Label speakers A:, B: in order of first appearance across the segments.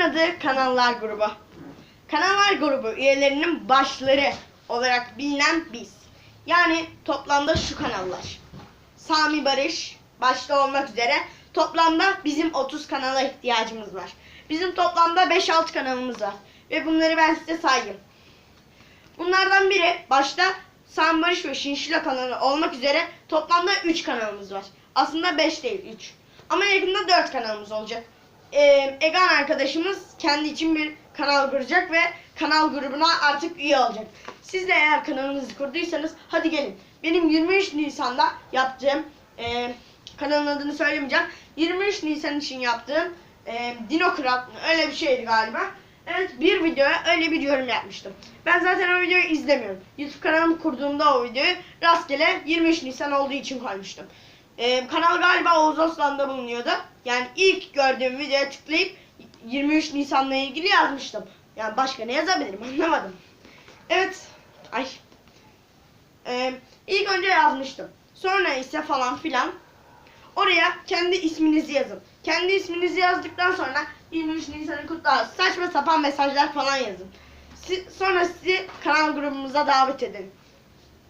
A: Videonun adı Kanallar Grubu. Kanallar Grubu üyelerinin başları olarak bilinen biz. Yani toplamda şu kanallar. Sami Barış başta olmak üzere toplamda bizim 30 kanala ihtiyacımız var. Bizim toplamda 5-6 kanalımız var. Ve bunları ben size sayayım. Bunlardan biri başta Sami Barış ve Şinşila kanalı olmak üzere toplamda 3 kanalımız var. Aslında 5 değil 3. Ama yakında 4 kanalımız olacak. Ee, Egan arkadaşımız kendi için bir kanal kuracak ve kanal grubuna artık üye olacak. Siz de eğer kanalınızı kurduysanız hadi gelin. Benim 23 Nisan'da yaptığım e, kanalın adını söylemeyeceğim. 23 Nisan için yaptığım e, Dino mı? öyle bir şeydi galiba. Evet bir videoya öyle bir yorum yapmıştım. Ben zaten o videoyu izlemiyorum. YouTube kanalımı kurduğumda o videoyu rastgele 23 Nisan olduğu için koymuştum. Ee, kanal galiba Oğuz Oslan'da bulunuyordu. Yani ilk gördüğüm videoya tıklayıp 23 Nisan'la ilgili yazmıştım. Yani başka ne yazabilirim anlamadım. Evet. Ay. Ee, ilk önce yazmıştım. Sonra ise falan filan. Oraya kendi isminizi yazın. Kendi isminizi yazdıktan sonra 23 Nisan'ı olsun. Saçma sapan mesajlar falan yazın. Si- sonra sizi kanal grubumuza davet edin.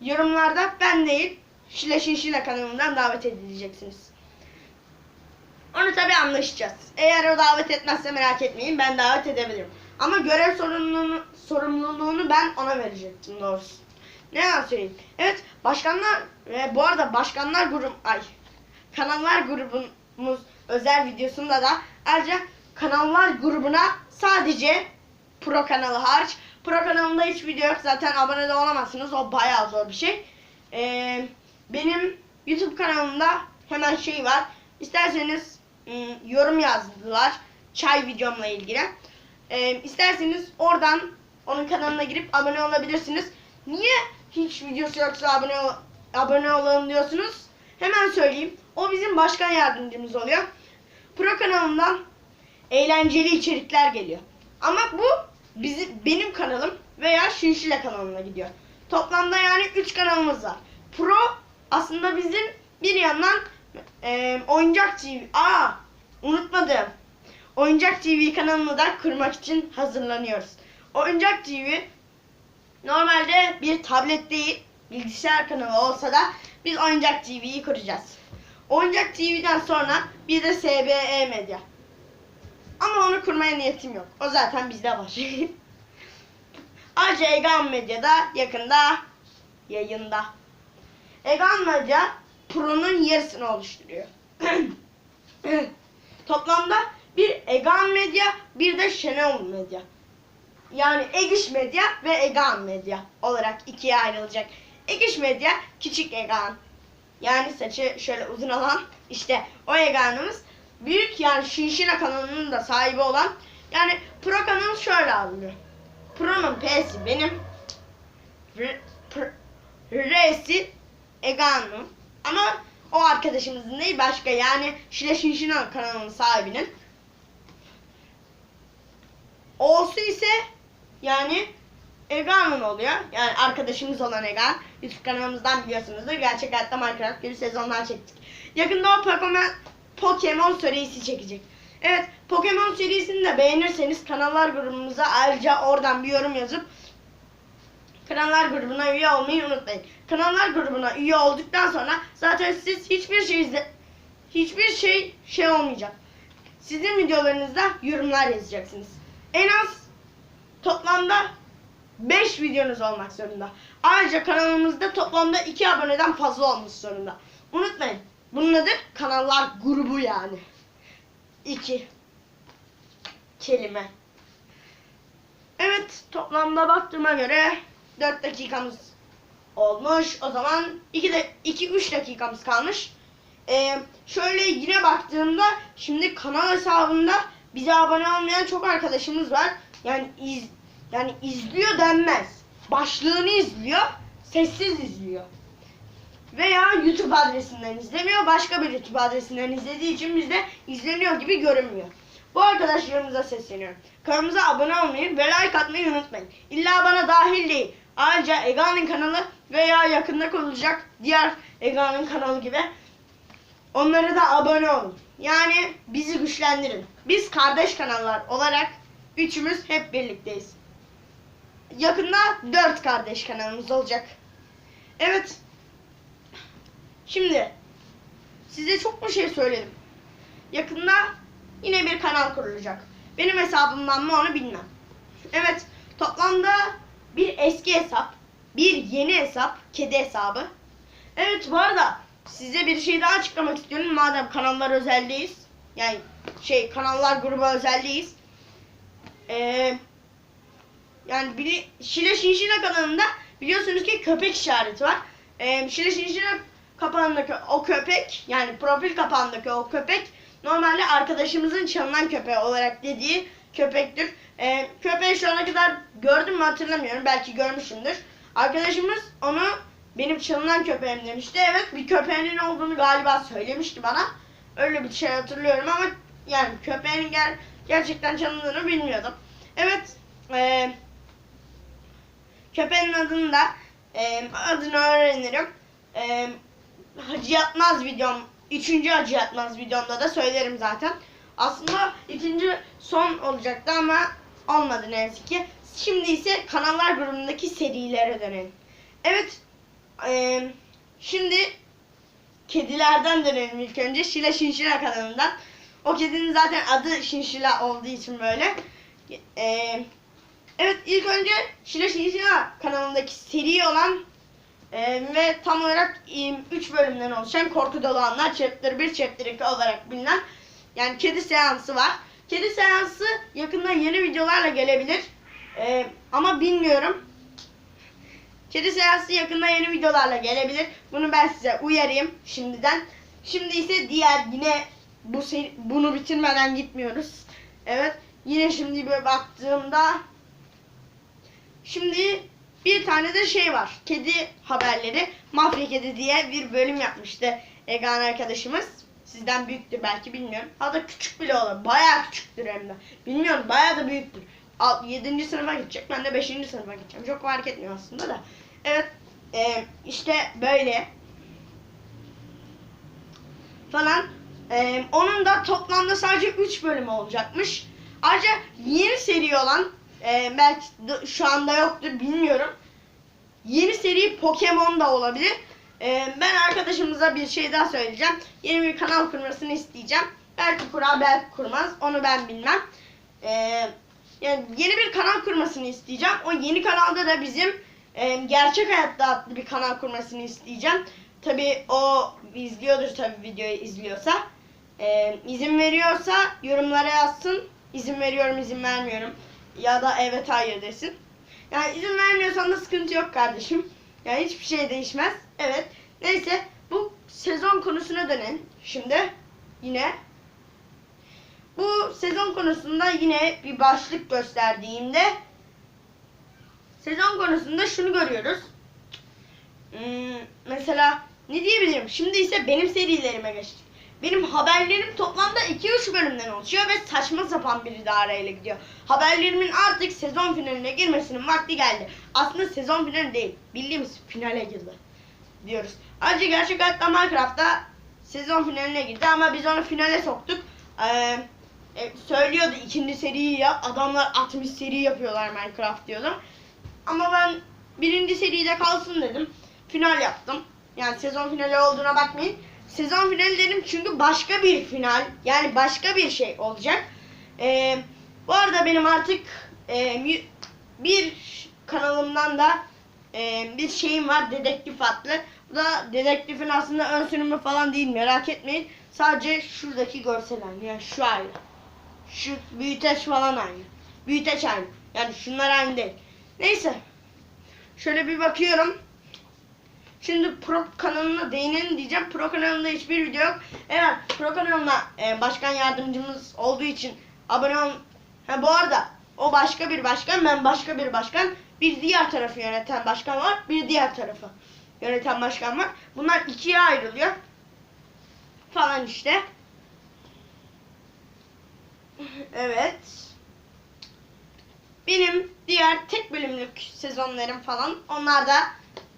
A: Yorumlarda ben değil, Şile Şinşile kanalından davet edileceksiniz. Onu tabi anlaşacağız. Eğer o davet etmezse merak etmeyin ben davet edebilirim. Ama görev sorumluluğunu, sorumluluğunu ben ona verecektim doğrusu. Ne yalan söyleyeyim. Evet başkanlar ve bu arada başkanlar grup ay kanallar grubumuz özel videosunda da ayrıca kanallar grubuna sadece pro kanalı hariç pro kanalında hiç video yok zaten abone de olamazsınız o bayağı zor bir şey. Ee, benim YouTube kanalımda hemen şey var. İsterseniz yorum yazdılar çay videomla ilgili. Ee, isterseniz oradan onun kanalına girip abone olabilirsiniz. Niye hiç videosu yoksa abone abone olalım diyorsunuz? Hemen söyleyeyim. O bizim başkan yardımcımız oluyor. Pro kanalından eğlenceli içerikler geliyor. Ama bu bizim benim kanalım veya Şinşile kanalına gidiyor. Toplamda yani 3 kanalımız var. Pro aslında bizim bir yandan e, Oyuncak TV. Aa unutmadım. Oyuncak TV kanalını da kurmak için hazırlanıyoruz. Oyuncak TV normalde bir tablet değil bilgisayar kanalı olsa da biz Oyuncak TV'yi kuracağız. Oyuncak TV'den sonra bir de SBE Medya. Ama onu kurmaya niyetim yok. O zaten bizde var. Ayrıca Egan Medya'da yakında yayında. Egan Medya Pro'nun yarısını oluşturuyor. Toplamda bir Egan Medya bir de Şenol Medya. Yani Egiş Medya ve Egan Medya olarak ikiye ayrılacak. Egiş Medya küçük Egan. Yani saçı şöyle uzun olan işte o Egan'ımız. Büyük yani Şinşina kanalının da sahibi olan yani Pro kanalı şöyle alınıyor. Pro'nun P'si benim. R'si Egan'ın. Ama o arkadaşımızın değil başka yani Şile Şinşina kanalının sahibinin. O'su ise yani Egan'ın oluyor. Yani arkadaşımız olan Egan. YouTube kanalımızdan biliyorsunuzdur. Gerçek hayatta Minecraft gibi sezonlar çektik. Yakında o Pokemon, Pokemon serisi çekecek. Evet Pokemon serisini de beğenirseniz kanallar grubumuza ayrıca oradan bir yorum yazıp kanallar grubuna üye olmayı unutmayın. Kanallar grubuna üye olduktan sonra zaten siz hiçbir şey izle hiçbir şey şey olmayacak. Sizin videolarınızda yorumlar yazacaksınız. En az toplamda 5 videonuz olmak zorunda. Ayrıca kanalımızda toplamda 2 aboneden fazla olması zorunda. Unutmayın. Bunun adı kanallar grubu yani. 2 kelime. Evet toplamda baktığıma göre 4 dakikamız olmuş. O zaman 2 de 2 3 dakikamız kalmış. Ee, şöyle yine baktığımda şimdi kanal hesabında bize abone olmayan çok arkadaşımız var. Yani iz yani izliyor denmez. Başlığını izliyor, sessiz izliyor. Veya YouTube adresinden izlemiyor, başka bir YouTube adresinden izlediği için bizde izleniyor gibi görünmüyor. Bu arkadaşlarımıza sesleniyorum. Kanalımıza abone olmayı ve like atmayı unutmayın. İlla bana dahil değil. Ayrıca Ega'nın kanalı veya yakında kurulacak diğer Ega'nın kanalı gibi onlara da abone olun. Yani bizi güçlendirin. Biz kardeş kanallar olarak Üçümüz hep birlikteyiz. Yakında dört kardeş kanalımız olacak. Evet. Şimdi size çok mu şey söyledim. Yakında yine bir kanal kurulacak. Benim hesabımdan mı onu bilmem. Evet, toplamda bir eski hesap, bir yeni hesap, kedi hesabı. Evet, bu arada size bir şey daha açıklamak istiyorum. Madem kanallar özeldeyiz. Yani şey kanallar grubu özeldeyiz. Ee, yani bili, Şile Şinşina kanalında biliyorsunuz ki köpek işareti var. Ee, Şile Şinşina kapağındaki o köpek yani profil kapağındaki o köpek normalde arkadaşımızın çalınan köpeği olarak dediği köpektir. Ee, köpeği şu ana kadar gördüm mü hatırlamıyorum. Belki görmüşümdür. Arkadaşımız onu benim çalınan köpeğim demişti. Evet bir köpeğinin olduğunu galiba söylemişti bana. Öyle bir şey hatırlıyorum ama yani köpeğin ger gerçekten çalındığını bilmiyordum. Evet. E, köpeğin adını da e, adını öğrenirim. E, Hacı Yatmaz videom, üçüncü Hacı Yatmaz videomda da söylerim zaten. Aslında ikinci son olacaktı ama olmadı ne yazık ki. Şimdi ise kanallar grubundaki serilere dönelim. Evet, e, şimdi kedilerden dönelim ilk önce. Şila Şinşila kanalından. O kedinin zaten adı Şinşila olduğu için böyle. E, evet ilk önce Şila Şinşila kanalındaki seri olan e, ve tam olarak 3 bölümden oluşan Korku Dolu Anlar Chapter 1, Chapter 2 olarak bilinen yani kedi seansı var. Kedi seansı yakında yeni videolarla gelebilir. E, ama bilmiyorum. Kedi seansı yakında yeni videolarla gelebilir. Bunu ben size uyarayım şimdiden. Şimdi ise diğer yine bu bunu bitirmeden gitmiyoruz. Evet. Yine şimdi böyle baktığımda şimdi bir tane de şey var. Kedi haberleri. Mafya Kedi diye bir bölüm yapmıştı Egan arkadaşımız. Sizden büyüktür belki bilmiyorum. Hatta küçük bile olur. Bayağı küçüktür hem de. Bilmiyorum bayağı da büyüktür. 7. sınıfa gidecek. Ben de 5. sınıfa gideceğim. Çok fark etmiyor aslında da. Evet. E, işte böyle. Falan. E, onun da toplamda sadece 3 bölümü olacakmış. Ayrıca yeni seri olan e, belki şu anda yoktur bilmiyorum. Yeni seri Pokemon da olabilir. E, ben arkadaşımıza bir şey daha söyleyeceğim. Yeni bir kanal kurmasını isteyeceğim. Belki kurar belki kurmaz. Onu ben bilmem. E, yani yeni bir kanal kurmasını isteyeceğim. O yeni kanalda da bizim e, gerçek hayatta adlı bir kanal kurmasını isteyeceğim. Tabi o izliyordur tabi videoyu izliyorsa. E, izin veriyorsa yorumlara yazsın. İzin veriyorum, izin vermiyorum. Ya da evet hayır desin. Yani izin vermiyorsan da sıkıntı yok kardeşim. Yani hiçbir şey değişmez. Evet. Neyse bu sezon konusuna dönelim. Şimdi yine bu sezon konusunda yine bir başlık gösterdiğimde sezon konusunda şunu görüyoruz. Hmm, mesela ne diyebilirim? Şimdi ise benim serilerime geçtik. Benim haberlerim toplamda 2-3 bölümden oluşuyor ve saçma sapan bir idareyle gidiyor. Haberlerimin artık sezon finaline girmesinin vakti geldi. Aslında sezon finali değil, bildiğimiz finale girdi diyoruz. Ayrıca gerçek hayatta Minecraft'ta sezon finaline girdi ama biz onu finale soktuk. Ee, e, söylüyordu ikinci seriyi yap. Adamlar 60 seri yapıyorlar Minecraft diyordu. Ama ben birinci seride kalsın dedim. Final yaptım. Yani sezon finali olduğuna bakmayın. Sezon finali dedim çünkü başka bir final. Yani başka bir şey olacak. Ee, bu arada benim artık e, bir kanalımdan da e, bir şeyim var dedektif adlı. Bu da dedektifin aslında ön sürümü falan değil merak etmeyin. Sadece şuradaki görsel aynı yani şu ayrı. Şu büyüteç falan aynı. Büyüteç aynı. Yani şunlar aynı değil. Neyse. Şöyle bir bakıyorum. Şimdi Pro kanalına değinelim diyeceğim. Pro kanalında hiçbir video yok. Evet Pro kanalına e, başkan yardımcımız olduğu için abone ol. Ha bu arada o başka bir başkan ben başka bir başkan. Bir diğer tarafı yöneten başkan var. Bir diğer tarafı yöneten başkan var. Bunlar ikiye ayrılıyor. Falan işte. Evet. Benim diğer tek bölümlük sezonlarım falan onlar da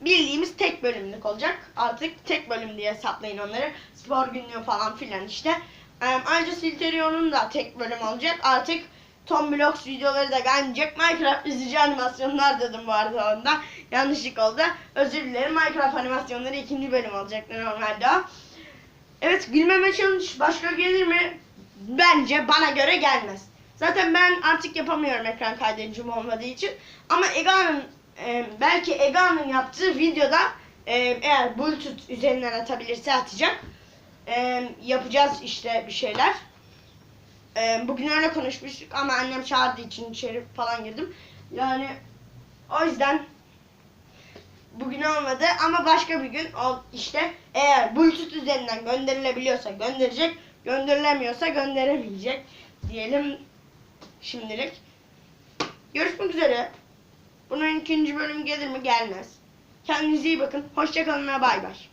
A: bildiğimiz tek bölümlük olacak. Artık tek bölüm diye hesaplayın onları. Spor günlüğü falan filan işte. Ayrıca Silterion'un da tek bölüm olacak. Artık Tom Blocks videoları da gelmeyecek. Minecraft izleyici animasyonlar dedim bu arada onda. Yanlışlık oldu. Özür dilerim. Minecraft animasyonları ikinci bölüm olacaktı normalde o. Evet gülmeme challenge başka gelir mi? Bence bana göre gelmez. Zaten ben artık yapamıyorum ekran kaydedicim olmadığı için. Ama Ega'nın e, belki Ega'nın yaptığı videoda e, eğer Bluetooth üzerinden atabilirse atacak. E, yapacağız işte bir şeyler. E, bugün öyle konuşmuştuk ama annem çağırdığı için içeri falan girdim. Yani o yüzden bugün olmadı ama başka bir gün ol işte eğer Bluetooth üzerinden gönderilebiliyorsa gönderecek, gönderilemiyorsa gönderemeyecek diyelim şimdilik. Görüşmek üzere. Bunun ikinci bölümü gelir mi? Gelmez. Kendinize iyi bakın. Hoşçakalın ve bay bay.